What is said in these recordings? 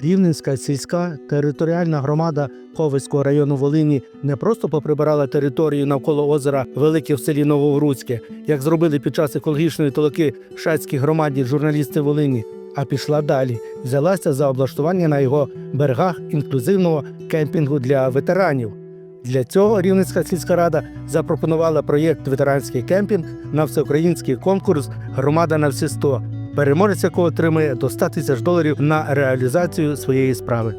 Рівненська сільська територіальна громада Ковицького району Волині не просто поприбирала територію навколо озера Велике в селі Новогрудське, як зробили під час екологічної толоки Шацькій громаді журналісти Волині, а пішла далі, взялася за облаштування на його берегах інклюзивного кемпінгу для ветеранів. Для цього Рівненська сільська рада запропонувала проєкт Ветеранський кемпінг на всеукраїнський конкурс Громада на всі 100», переможець якого отримує до 100 тисяч доларів на реалізацію своєї справи.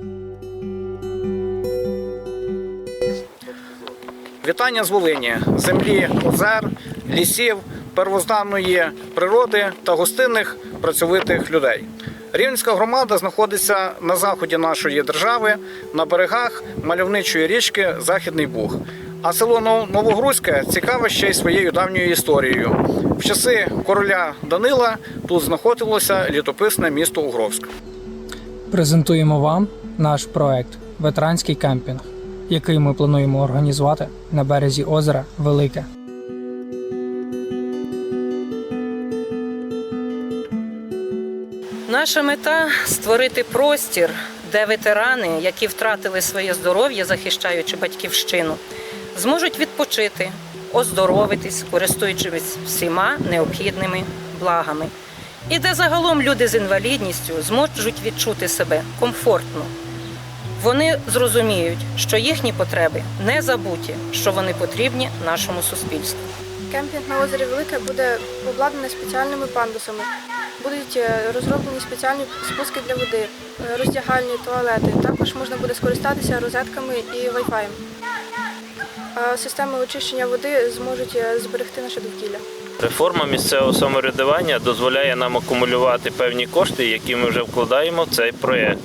Вітання з Волині, землі, озер, лісів, первозданної природи та гостинних працьовитих людей. Рівненська громада знаходиться на заході нашої держави, на берегах мальовничої річки Західний Буг. А село Нов- Новогрузьке цікаве ще й своєю давньою історією. В часи короля Данила тут знаходилося літописне місто Угровськ. Презентуємо вам наш проект Ветеранський кемпінг, який ми плануємо організувати на березі озера Велике. Наша мета створити простір, де ветерани, які втратили своє здоров'я, захищаючи батьківщину, зможуть відпочити, оздоровитись, користуючись всіма необхідними благами. І де загалом люди з інвалідністю зможуть відчути себе комфортно. Вони зрозуміють, що їхні потреби не забуті, що вони потрібні нашому суспільству. Кемпінг на озері Велике буде обладнаний спеціальними пандусами. Будуть е, розроблені спеціальні спуски для води, е, роздягальні, туалети. Також можна буде скористатися розетками і вайфаєм. Системи очищення води зможуть е, зберегти наше довкілля. Реформа місцевого самоврядування дозволяє нам акумулювати певні кошти, які ми вже вкладаємо в цей проєкт.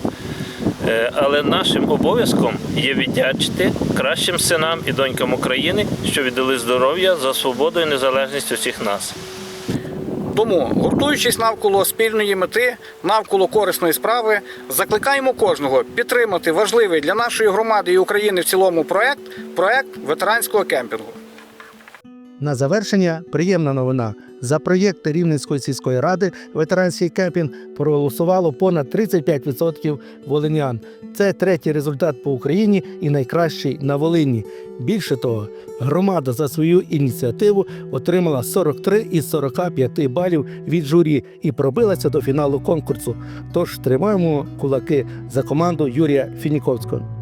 Е, Але нашим обов'язком є віддячити кращим синам і донькам України, що віддали здоров'я за свободу і незалежність усіх нас. Тому, гуртуючись навколо спільної мети, навколо корисної справи, закликаємо кожного підтримати важливий для нашої громади і України в цілому проект проект ветеранського кемпінгу. На завершення приємна новина. За проєкт Рівненської сільської ради ветеранський кемпінг проголосувало понад 35% волинян. Це третій результат по Україні і найкращий на Волині. Більше того, громада за свою ініціативу отримала 43 із 45 балів від журі і пробилася до фіналу конкурсу. Тож тримаємо кулаки за команду Юрія Фініковського.